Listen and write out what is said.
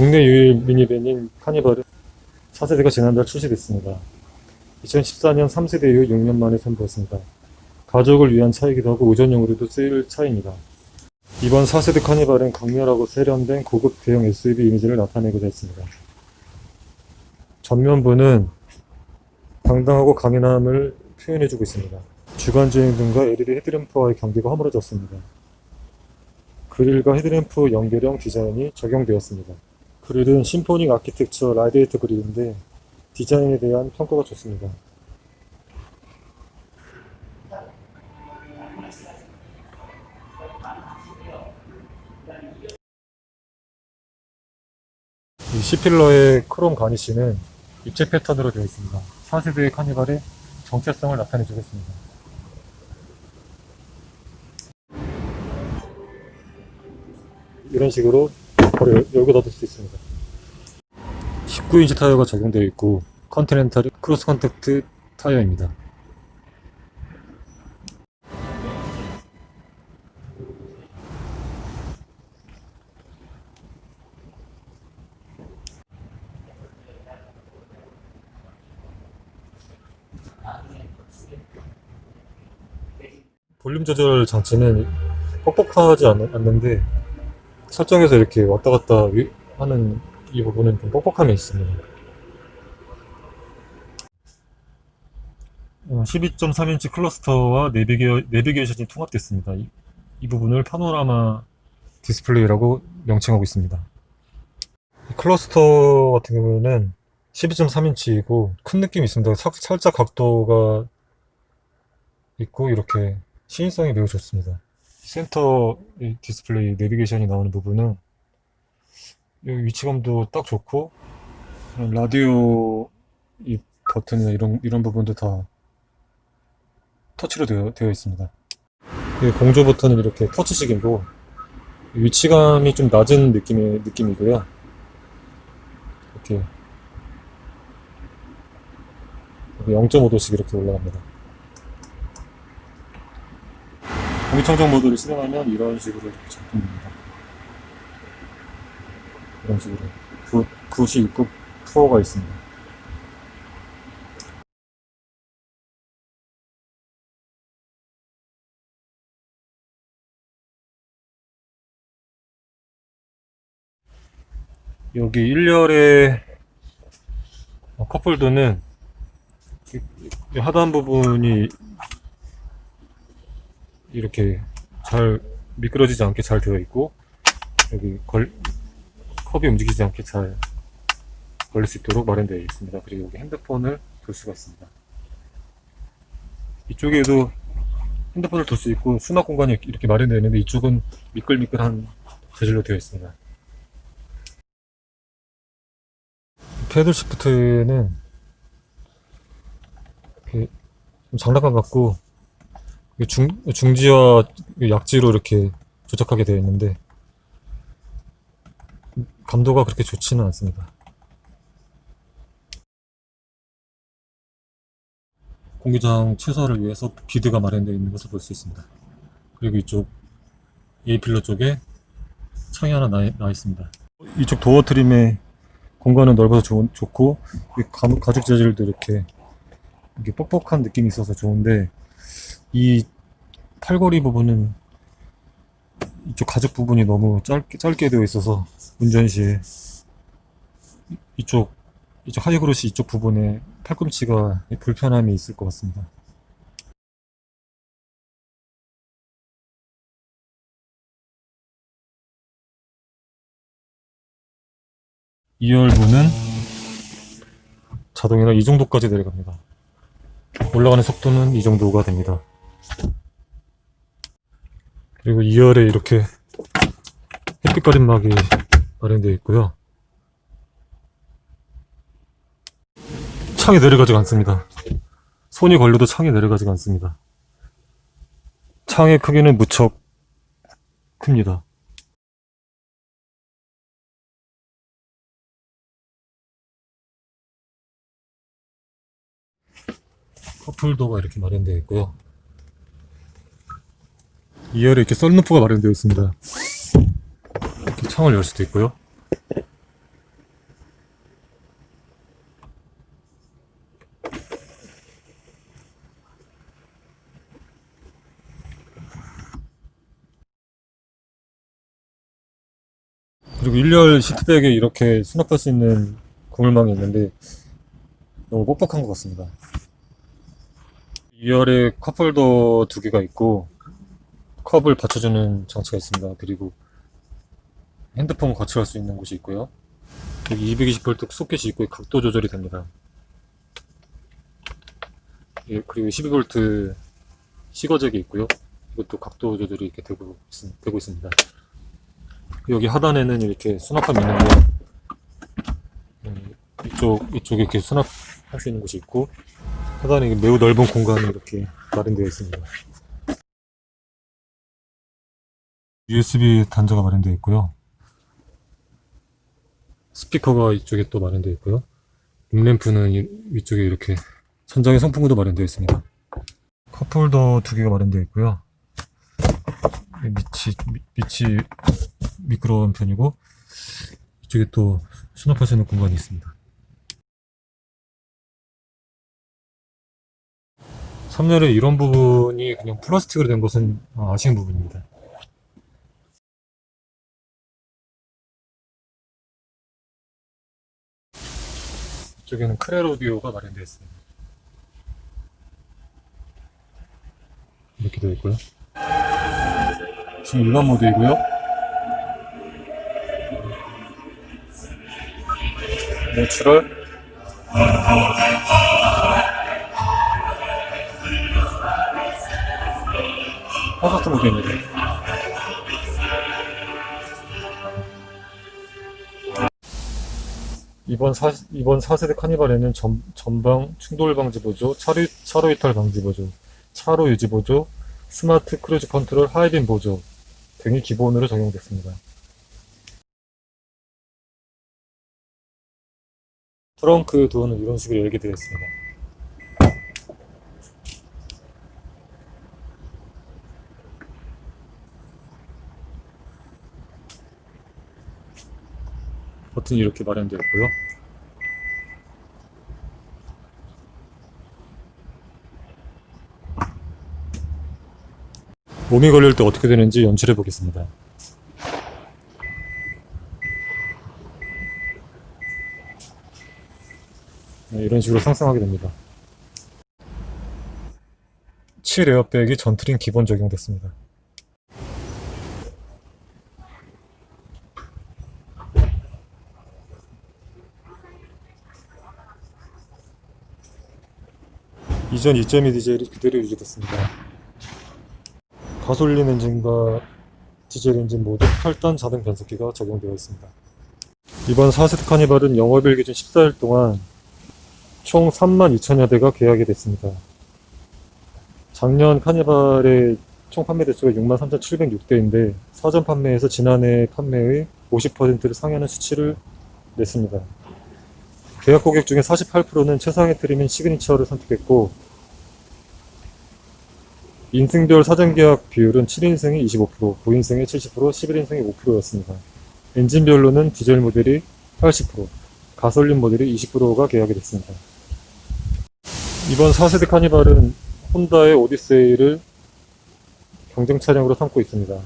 국내 유일 미니밴인 카니발은 4세대가 지난달 출시됐습니다. 2014년 3세대 이후 6년 만에 선보였습니다. 가족을 위한 차이기도 하고 의전용으로도 쓰일 차입니다. 이번 4세대 카니발은 강렬하고 세련된 고급 대형 SUV 이미지를 나타내고자 했습니다. 전면부는 당당하고 강인함을 표현해주고 있습니다. 주간주행 등과 LED 헤드램프와의 경계가 허물어졌습니다. 그릴과 헤드램프 연결형 디자인이 적용되었습니다. 그릴은 심포닉 아키텍처 라디에이터 그릴인데 디자인에 대한 평가가 좋습니다. 이 C필러의 크롬 가니쉬는 입체 패턴으로 되어 있습니다. 4세대의 카니발의 정체성을 나타내 주겠습니다. 이런 식으로 열- 열고 닫을 수 있습니다. 19인치 타이어가 적용되어 있고 컨티넨탈이 크로스 컨택트 타이어입니다. 볼륨 조절 장치는 뻑뻑하지 않, 않는데 설정에서 이렇게 왔다 갔다 위- 하는 이 부분은 좀 뻑뻑함이 있습니다. 어, 12.3인치 클러스터와 내비게, 내비게이션이 통합됐습니다. 이, 이 부분을 파노라마 디스플레이라고 명칭하고 있습니다. 이 클러스터 같은 경우에는 12.3인치이고 큰 느낌이 있습니다. 사- 살짝 각도가 있고 이렇게 시인성이 매우 좋습니다. 센터 이 디스플레이 내비게이션이 나오는 부분은 위치감도 딱 좋고 라디오 이 버튼이나 이런 이런 부분도 다 터치로 되어, 되어 있습니다. 이 공조 버튼은 이렇게 터치식이고 위치감이 좀 낮은 느낌의 느낌이고요. 이렇게 0.5도씩 이렇게 올라갑니다. 공기청정 모드를 실행하면 이런 식으로 작동됩니다. 이런 식으로 굿, 굿이 있고 푸어가 있습니다. 여기 1열의 컵홀더는 이- 이 하단 부분이 이렇게 잘 미끄러지지 않게 잘 되어 있고 여기 걸 컵이 움직이지 않게 잘 걸릴 수 있도록 마련되어 있습니다. 그리고 여기 핸드폰을 둘 수가 있습니다. 이쪽에도 핸드폰을 둘 수 있고 수납 공간이 이렇게 마련되어 있는데 이쪽은 미끌미끌한 재질로 되어 있습니다. 패들 시프트는 이렇게 좀 장난감 같고 중, 중지와 약지로 이렇게 조작하게 되어 있는데 감도가 그렇게 좋지는 않습니다. 공기장 최소화를 위해서 비드가 마련되어 있는 것을 볼 수 있습니다. 그리고 이쪽 A필러 쪽에 창이 하나 나, 나 있습니다. 이쪽 도어 트림의 공간은 넓어서 좋, 좋고 가죽 재질도 이렇게 이게 뻑뻑한 느낌이 있어서 좋은데 이 팔걸이 부분은 이쪽 가죽 부분이 너무 짧게, 짧게 되어 있어서 운전 시에 이- 이쪽 이쪽 하이그로시 이쪽 부분에 팔꿈치가 불편함이 있을 것 같습니다. 이열부는 자동이라 이 정도까지 내려갑니다. 올라가는 속도는 이 정도가 됩니다. 그리고 2열에 이렇게 햇빛 가림막이 마련되어 있고요. 창이 내려가지가 않습니다. 손이 걸려도 창이 내려가지가 않습니다. 창의 크기는 무척 큽니다. 컵홀더가 이렇게 마련되어 있고요. 이 열에 이렇게 썰루프가 마련되어 있습니다. 이렇게 창을 열 수도 있고요. 그리고 1열 시트백에 이렇게 수납할 수 있는 그물망이 있는데 너무 뻑뻑한 것 같습니다. 2열에 컵홀더 두 개가 있고 컵을 받쳐주는 장치가 있습니다. 그리고 핸드폰 거치할 수 있는 곳이 있고요. 여기 220V 소켓이 있고 각도 조절이 됩니다. 예, 그리고 12V 시거잭이 있고요. 이것도 각도 조절이 이렇게 되고, 있, 되고 있습니다. 여기 하단에는 이렇게 수납함이 있는데 음, 이쪽 이쪽에 이렇게 수납할 수 있는 곳이 있고 하단에 매우 넓은 공간이 이렇게 마련되어 있습니다. USB 단자가 마련되어 있고요. 스피커가 이쪽에 또 마련되어 있고요. 룸램프는 이- 위쪽에 이렇게 천장에 송풍구도 마련되어 있습니다. 컵홀더 두 개가 마련되어 있고요. 이 밑이 미- 밑이 미끄러운 편이고 이쪽에 또 수납할 수 있는 공간이 있습니다. 3열의 이런 부분이 그냥 플라스틱으로 된 것은 어, 아쉬운 부분입니다. 이쪽에는 크레로디오가 마련되어 있습니다. 이렇게 되어 있고요. 지금 일반 모드이고요. 내추럴 콘서트 모드입니다. 이번 사, 이번 4세대 카니발에는 전, 전방 충돌 방지 보조, 차로, 차로 이탈 방지 보조, 차로 유지 보조, 스마트 크루즈 컨트롤 하이빔 보조 등이 기본으로 적용됐습니다. 트렁크 도어는 이런 식으로 열게 되어 있습니다. 버튼이 이렇게 마련되어 있고요. 몸이 걸릴 때 어떻게 되는지 연출해 보겠습니다. 네, 이런 식으로 상승하게 됩니다. 7 에어백이 전트림 기본 적용됐습니다. 이전 2.2 디젤이 그대로 유지됐습니다. 가솔린 엔진과 디젤 엔진 모두 8단 자동 변속기가 적용되어 있습니다. 이번 4세트 카니발은 영업일 기준 14일 동안 총 3만 2천여 대가 계약이 됐습니다. 작년 카니발의 총 판매 대수가 6만 3,706대인데 사전 판매에서 지난해 판매의 50%를 상회하는 수치를 냈습니다. 계약 고객 중에 48%는 최상의 트림인 시그니처를 선택했고 인승별 사전 계약 비율은 7인승이 25%, 9인승이 70%, 11인승이 5%였습니다. 엔진별로는 디젤 모델이 80%, 가솔린 모델이 20%가 계약이 됐습니다. 이번 4세대 카니발은 혼다의 오디세이를 경쟁 차량으로 삼고 있습니다.